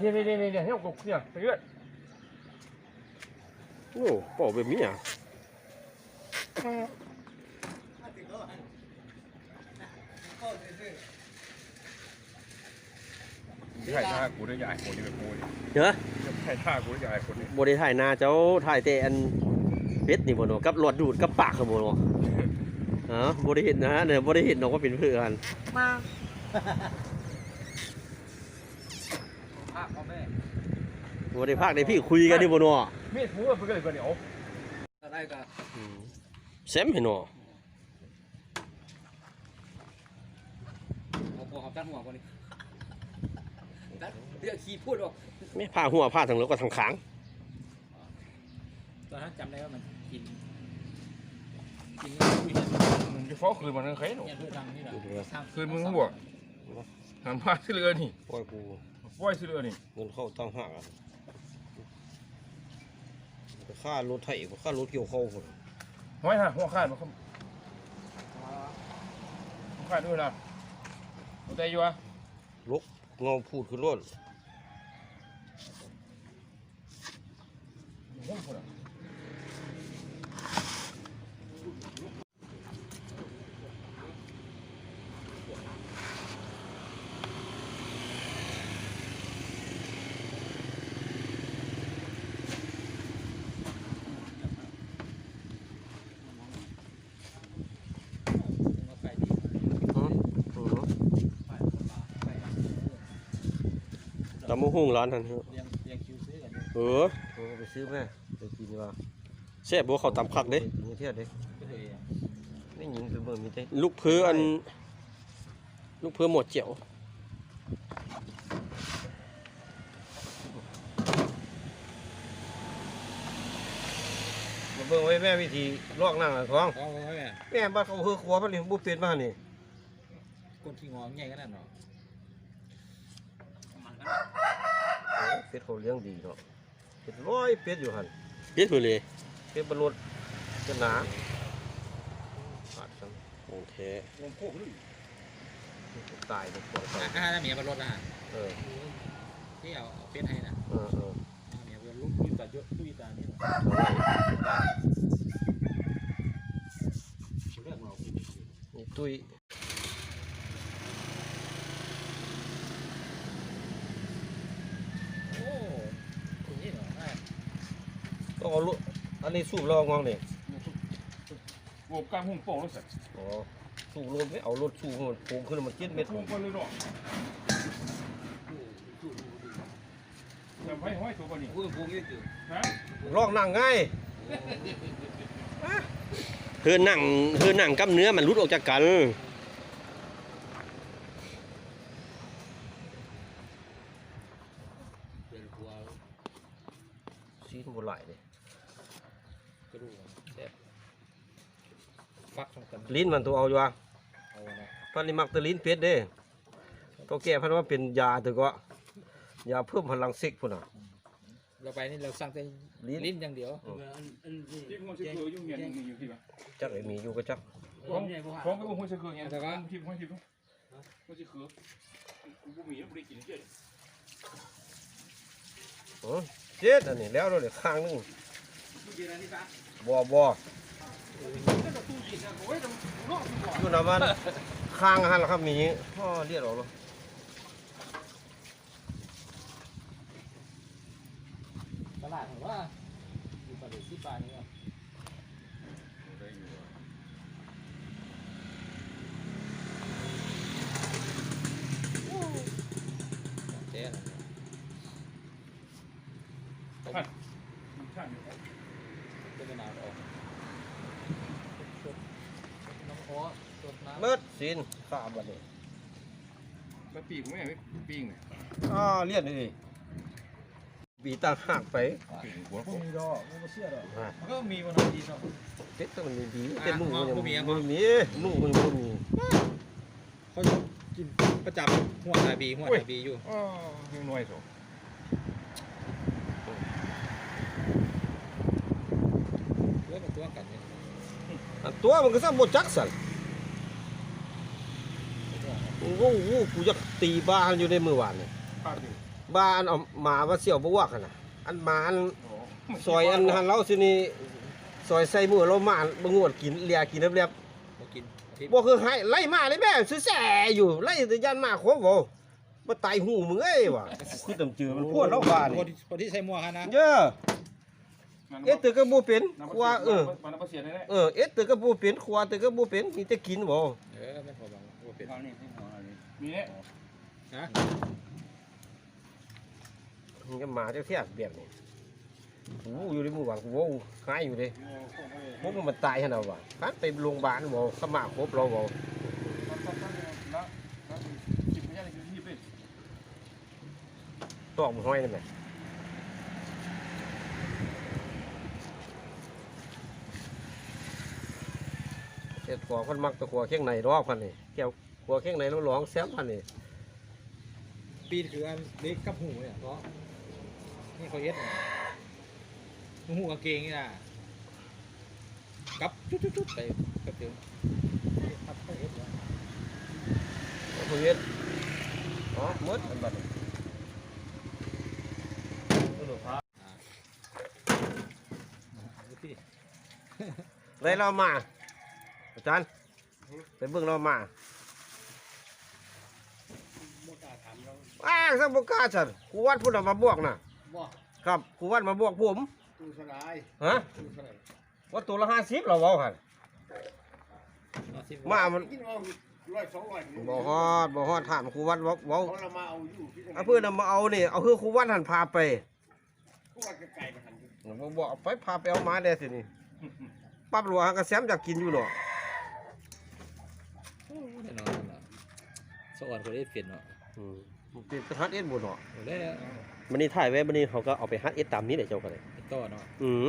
เนี่ยเนี่ยเนี่ยเนี่ยเนี่ยกเนี่ยไปเรื่อยโอ้เป่าแบบนี้อะใช่ท่ากูได้ใหญ่คนนี้เป็นโมยเนอะใช่ท่ากูได้ใหญ่คนนี้บ่ได้ถ่ายหน้าเจ้าถ่ายแต่อันเป็ดนี่บ่เนาะกับหลอดดูดกับปากขาบ่เนาะอ๋อบ่ได้เห็นนะเนี่ยบ่ได้เห็นเนาะว่าเป็นเพื่อนมา ภาพพ่อแม่ บ่ได้พากได้พี่คุยกันนี่บ่เนาะมีดหมูไปกันเลยกันเดี๋ยวอะไรกันอืมแซมเห็นเนาะหัวหัวตั้งหัวคนนี้ตั้งเรียกขี้พูดบอกแม่พาหัวพาทางแล้วก็ทางขางตอนนั้นจำได้ว่ามันกินกินเงี้ยคุยกันมึงจะฟ้องคืนมันใครหนูเนี่ยเพื่อทางนี่แหละคืนมึงหัวหันผ้าสิเรือนี่ปล่อยกูปล่อยสิเรือนี่เงินเข้าตั้งหากอะไป ค่ารถไถไปค่ารถเกี่ยวข้าวพุ่นห้อยฮะหัวขาดมาครับหัวขาดด้วยนะหัวใจอยู่อะลกเงาพูดขึ้นรถหัวคนอะไำมะฮุ่งร้านนั้นเถอะเรียงเรียงคิวซื้อกันเออเออไปซื้อแม่ไปกินดีกว่าแซ่บบ่เขาตำคักเด้ไม่เทียดเด้ก็เลยนี่ยิงคือเบิ่งมีแต่ลูกเพืออัน ลูกเพือหมดเจียวมาเบิ่งไว้แม่วิธีลอกนั่งอะท้องอ๋อพ่อแม่แม่บ้านเขาเฮือครัวมันนี่บ่เป็นบ้านนี่คนที่งอใหญ่ขนาดเนาะ โอ้เป็ดเขาเลี้ยงดีเนาะเป็ดร้อยเป็ดอยู่หั่นเป็ดพุ่นเลยเป็ดบรรลุจะหนาขาดซังโอเคงงโคกเลยตายทุกคนตายอาหารเมียบนรถนะเออที่เอาเป็ดให้นะเออเออเมียบนลูกลุยตาเยอะลุยตานี่เรื่องเรานี่ตุ้ย โอ้นี่เหรอ ต้องเอาลูก อันนี้สูบลองงองนี่บวกกลางหุ่งโป่งแล้วเสร็จอ๋อสูบรถไม่เอารถสูบมันโป่งขึ้นมาเจ็ดเมตรหุ่งคนเลยเนาะแต่ไพ่ห้อยตัวกันนี่พูดพูดยืดอยู่ฮะลอกนั่งง่ายเฮือหนังเฮือหนังกับเนื้อมันรุดออกจากกันเป็นหัว ซีนบนไหลเลย กระดูกแซ่บฟักสองกัน ลิ้นมันตัวเอาอยู่อะเอานะพันนี้มักแตะลิ้นเป็ดเด้ตัวแก่พันว่าเป็นยาตัวก็ยาเพิ่มพลังเซ็กพุ่นอะ เราไปนี่เราสั่งแต่ลิ้น ลิ้นอย่างเดียว ที่หัวเสือยุ่งเงี้ยนี่อยู่ที่ปะจักไอ้มีอยู่ก็จักของของไปหัวเสือเงี้ยแต่ว่าที่หัวที่หัวหัวเสือกูกูมีแล้วกูได้กินเจ๊เออเจ็ดอันนี้แล้วเราเลยข้างหนึงบ่บ่ อยู่หน้าบ้านข้างหันแล้วครับมีพ่อเรียกออกแล้วตลาดผมว่าอยู่ประเดี๋ยวที่ปลานี้ครับเจ๊นะ ใช่ เป็นมะนาวออกน้ำอ้อสด น้ำเบิดสินข้าบัดนี้แล้วปีกไม่ไหนปีกเนี่ยอ่าเรียนนี่บีตั้งหากไปปีกหัวมีดอกไม่เชื่อดอกอ่ามันก็มีมะนาวดีเนาะเป็ดก็มันมีดีแต่นุ่งมันยังบ่มีอะบ่มีนุ่งมันบ่มีเขากินประจำหัวตาบีหัวตาบีอยู่อ๋อยังน้อยสุดตัวกับตัวกันเนี่ยอันตัวมันก็ซ้ำบ่จักสั่น โอ้โหกูอยากตีบ้านอยู่ในมื้อวานนี่ภาพดิฮบ้านเอาหมาว่าเสี่ยวบ่วกหั่นน่ะอันหมาอันโอ้ซอยอันหันเราสินี่ซอยใส่มือเรามาบ่งวดกินเลียกินเรียบมากินทิพๆบ่คือให้ไล่มาเลยแม่ซื่อแส่อยู่ไล่แต่ยันมาครบบ่บ่ตายหูมึงเอ้ยว่ะคือตำจือมันพวดเราบ้านคนนี่คนที่ใส่หมวกฮะนะเด้อเอ็ดตึกก็บ่เป็นครัวเออมันเอาเสียได้แน่เออเอ็ดตึกก็บ่เป็นครัวตึกก็บ่เป็นมีแต่กินบ่เออไม่พอบัง ว่าเป็นมีเนี่ยนะมันก็มาจังเสียแบบนี้โอ้อยู่ในหมู่บ้านกูโว้หายอยู่เด้พวกมันตายหั่นน่ะว่ะคันไปโรงพยาบาลบ่สมาครบเราบ่แล้อที่เป็นตอกมันห้อยนั่นแหละเฮ็ดขอคนมักตะขัวเคียงในรอกพันนี่แก้ว ขัวเคียงในแล้วร้องแซมพันนี่ปีนคืออันเล็กกับหูเนี่ยเพราะนี่เขาเย็ดเนี่ยหูกางเกงนี่นะกับจุดจุดจุดไปกับเดียวครับเขาเย็ดเนี่ยเพิ่นเฮ็ดอ๋อหมดอันบัดนี้ดูที่ได้เรามาอาจารย์ไปเบิ่งเรามา อ้างสังบ่กล้าจันครูวัดพุ่นเอามาบวกน่ะ บ่ครับครูวัดมาบวกผมตู้สลายฮะตู้สลายว่าตัวละ50เราเว้าหั่นเอาสิมามันกินเอาร้อยสองร้อยบ่ฮอดบ่ฮอดถามครูวัดเว้าเว้าเขาละมาเอาอยู่ที่เอาเพื่อนเอามาเอานี่เอาคือครูวัดหันพาไปพวกไก่มาหันอยู่ผมบอกเอาไปพาไปเอามาได้สินี่ปั๊บหลวงก็แซมอยากกินอยู่เนาะโอ้แน่นอนเนาะสวรรค์คนได้เปลี่ยนเนาะอืม มันเป็นฮัดเอ็ดบ่เนาะโอ้ได้แล้วมันนี่ถ่ายไว้มันนี่เขาก็เอาไปฮัดเอ็ดตามนี้แหละเจ้ากันเลยเป็นต่อเนาะอืม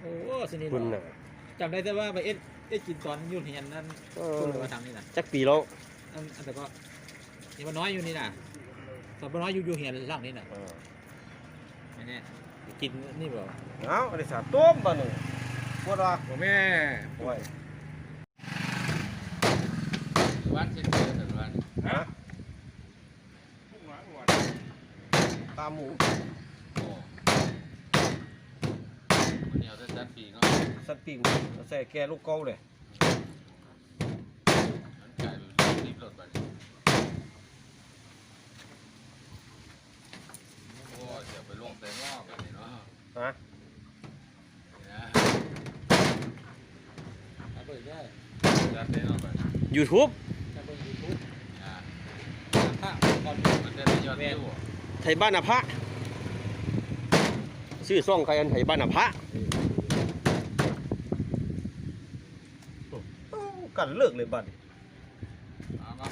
โอ้สนิทคุณเนาะน่ะจำได้แต่ว่าไปเอ็ดเอ็ดกินตอนอยุ่นเฮียนนั่นเอคุณอมาทำนี่นะจักปีแล้วอันอันแต่ก็ยังมันน้อยอยู่นี่นะตอนมันน้อยอยู่อยู่เฮียนหล่างนี่นะเออไม่แน่กินนี่บ่เอาอันนี้สาต้มบ่นี่บ่ดอกบ่แม่โอ้ยวันเช่นเดียวกันวัน ฮะ พุ่งหวานหวาน ตาหมูโอ้วันนี้เอาแต่จัดปีเนาะสัตว์ปิ้งใส่แกลูกเก่าเลยมันกลายเป็นรีบรถไปโอ้เดี๋ยวไปลงแต่งอกกันนี่เนาะ ฮะนี่นะเอาเปิดได้จัดแต่งอกไป YouTube จะเปิดยูทูบอ่าถ้าก่อนมันจะได้ยอดวิว ไทยบ้านอภะชื่อซ่องใครอันไทยบ้านอภะเอ้ากันเลิกเลยบัดนี้เอามา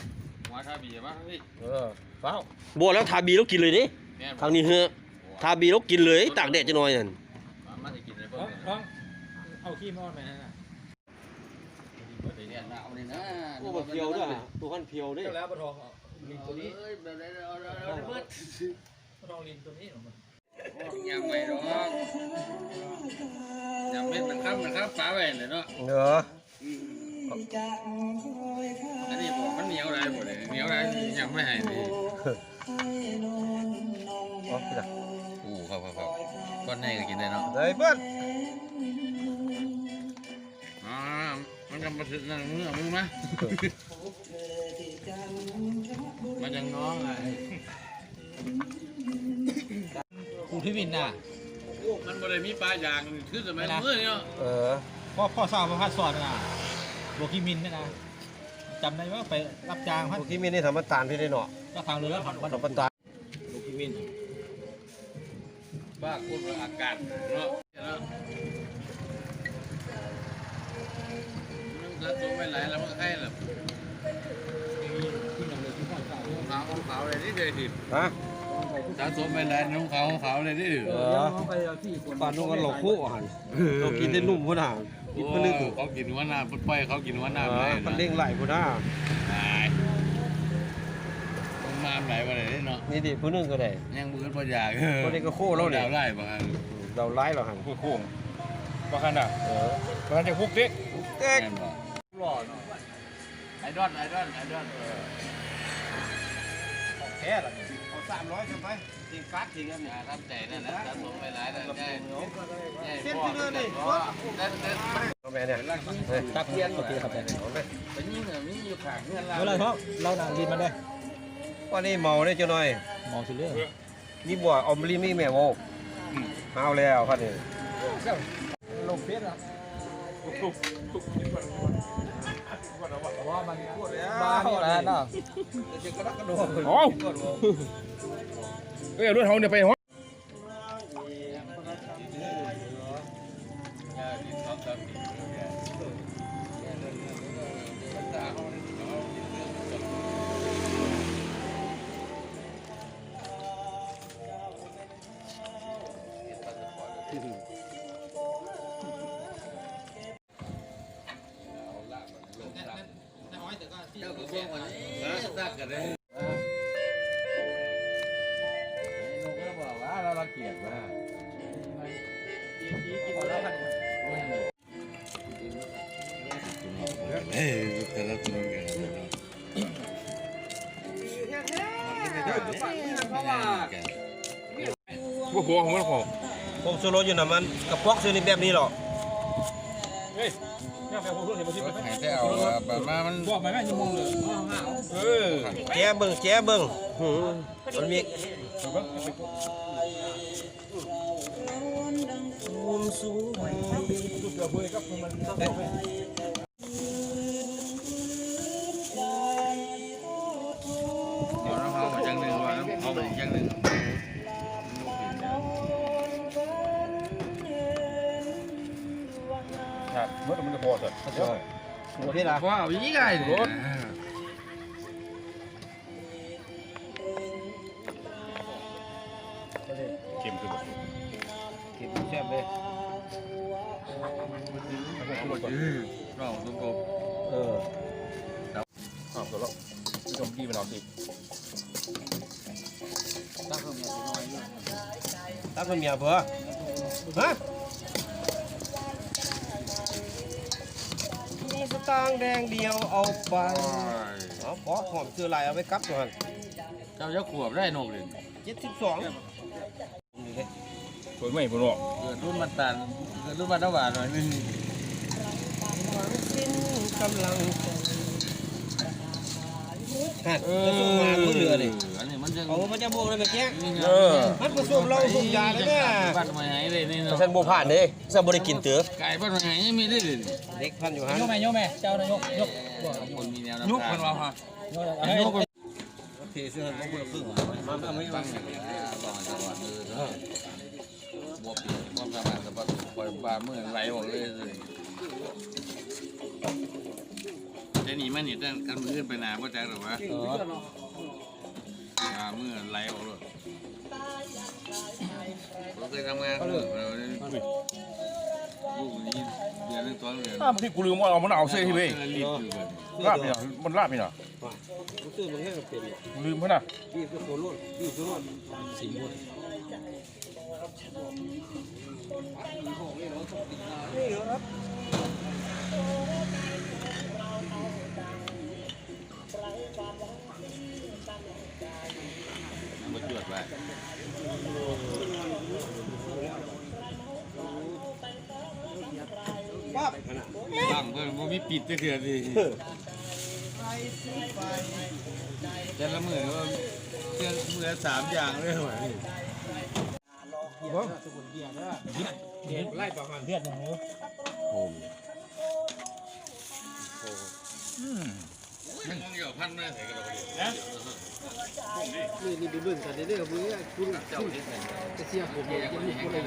หัวท่าบีมาพี่เออฟ้าวบัวแล้วทาบีแล้วกินเลยนี่แม่ทางนี้เฮอะทาบีแล้วกินเลยตากแดดจะหน่อยนั่นมามาจะกินอะไรน้บ้าองงน้องเอาขี้มอดไปนั่นน่ะไปเรียนหนาวนี่นะ ตัวพันเพียวด้วยตัวพันเพียวด้วยเจ้าแล้วปะทอง ลิงตัวนี้เอ้ยแบบไหนเอาเอาเอาเบิดปะทองลิงตัวนี้หรอมันยังไม่หรอกยังไม่มันครับมันครับฟ้าไปเลยเนาะเด้ออันนี้บอกมันเหนียวอะไรหมดเลยเหนียวอะไรยังไม่ให้เลยเอาพี่ละโอ้ครับครับก้อนแน่ก็กินได้เนาะได้เบิดอ่ามันกำมาถึงนั่นมือเอามือมา มันยังน้องอะกูที่วินน่ะ มันบ่ได้มีปลาอย่างคือสมัยมือเนาะเออ พ่อพ่อสาวพระพัดสอนน่ะบวกขี้มินไหมนะจำได้ว่าไปรับจ้างพัดพวกที่มีนี่ธรรมตาลพี่ได้เนาะก็ทางเรือผ่านวัดธรรมตาลบวกขี้มินบ้าคนละอากาศเนาะเนาะมันก็ตัวไม่ไหลแล้วมันก็ให้ล่ะ ที่เราเลยที่พ่อสาว ขาว ขาวเลยนี่เดือดดิฮะสะสมไม่ไหลน้องขาวขาวเลยนี่เออไปเอาที่คนปานนู้นก็หลอกคู่หันเรากินได้นุ่มพุ่นห่างกินมันนึกเขากินหัวหน้าปุ้ยป้อยเขากินหัวหน้าเอไหลอมันเด้งไหลพุ่นห่ามันมาไหลมาเลยเนาะนี่ดิผู้หนึงก็ได้ยังมือพออยากคนนี้ก็โค้เราเนี่ยดาวไล่บางเราไล่เราหันโค้งบางขนาดเออบางขนาดจะพุกเด็กเก๊กแม่นบ่หล่อเนาะไอดอนไอดอนไอดอน แค่ละนี่เสามร้อยใช่ไหมทีมการ์ดทีมกันเนี่ยทำใจนั่นนะสะสมไปหลายแล้วได้เส้นที่เดินนี่ได้ได้เอาแม่เนี่ยตักเทียนโอเคครับได้เอาไหมไปยิ่งเหรอมีอยู่ข้างเงินเราเมื่อไรครับเราหนาลินมาได้ว่านี่เมาเนี่ยเจ้าหน่อยมองสิเรื่องนี่บัวอมลีมีแม่โวเอาแล้วครับนี่ลงเฟสอะ ทุกทุกคิดว่าว่ามันบ้าแล้วเนาะโอ้เอ้ยรถเขาเนี่ยไปห หัวของมันของผมโซโลอยู่น่ะมันกระป๋องซื้อนี่แบบนี้หรอเฮ้ยเนี่ยแบบพวกนี้มาชิมรถหายใจเอาแบบมามันบอกไปแม่ยังมองเลยเออแจ้เบิ่งแจ้เบิ่งหือมันมี โอเคล่ะว้าวยี่ไงรถเค็มคือแบบกินแซ่บเลยเราตุ้มกบเอออ้าวตัวละชมดีมันเอาสิตั้งเพิ่มอย่างน้อยด้วยตั้งเป็นเมียเพื่อฮะ ตางค์แดงเดียวเอาไปเอาขอหอมซื้อลายเอาไปกับตัวหันเจ้าจะขวบได้นกเลยเจ็ดสิบสองสวยไหมพี่น้องเกิดรุ่นมันตันเกิดรุ่นมันตะวันหน่อยนึงสิ้นกำลังฮะจะส่งงานผู้เรือนี่อั นนี้มันจะเอาพระเจ้าโบกเลยแบบนี้เออมันผสมเราส่งยาเลยเนี่ยบ้านมาไหนเลยนี่ฉันบ่ผ่านเด้ฉันบ่ได้กินเตือไก่บ้านมาไหนไม่ได้เลยเด็กพันอยู่ฮะยกแม่ยกแม่เจ้านายกยกคนมีแนวยุคมันว่าฮะยกให้ยุคเทเสื้อของคนครึ่งมันไม่ฟังอย่างนี้บ้านจังหวัดเลยบวกความสามารถสะบัดปล่อยบาเมื่อไหลออกเลยจะหนีมันหนีแต่กันมือไปนาพ่อแจ๊หรอวะบาเมื่อไหลออกเลยเราเคยทำงานเราลูกนี้เดือนนึงตัวเดือนถ้าที่กูลืมว่าเอามันเอาเสื้อที่เว้ยรีบอยู่กันลาบเนี่ยมันลาบเนี่ยรู้สึกมันแค่เป็นลืมเพื่อนน่ะพี่คือโคโรนพี่คือโคโรนสี่ค น้ำมาจวดไว้บ้างเพื่อนบ่มีปิดจะเถื่อนดิแต่ละมือว่าเชื่อมือสามอย่างเลยว่ะไล่ประมาณเดือนหนึ่งยังเกี่ยวพันไม่ใส่กระดาษนี่นี่เบิ่งกันได้กับมือคุณเจ้าที่ใส่จะเสียผมเลยจะมีคนเลย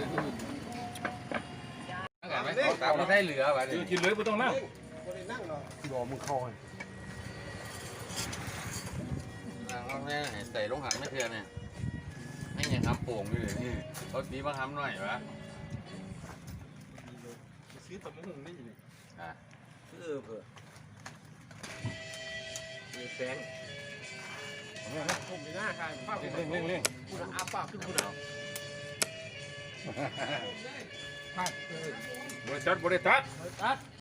ตามเราได้เหลือวะคือกินเลยไม่ต้องนั่งเราแม่ใส่ลงหันไม่เถื่อนเนี่ยไม่ยังทำโป่งอยู่เลยนี่เขาดีมาทำหน่อยวะซื้อตำมะฮุ่งนี่นี่อะเออเพื่อ มีแฟงผมไม่น่าใครภาพเร่งเร่งเร่งคุณอาปากขึ้นคุณเอาบริษัทบริษัท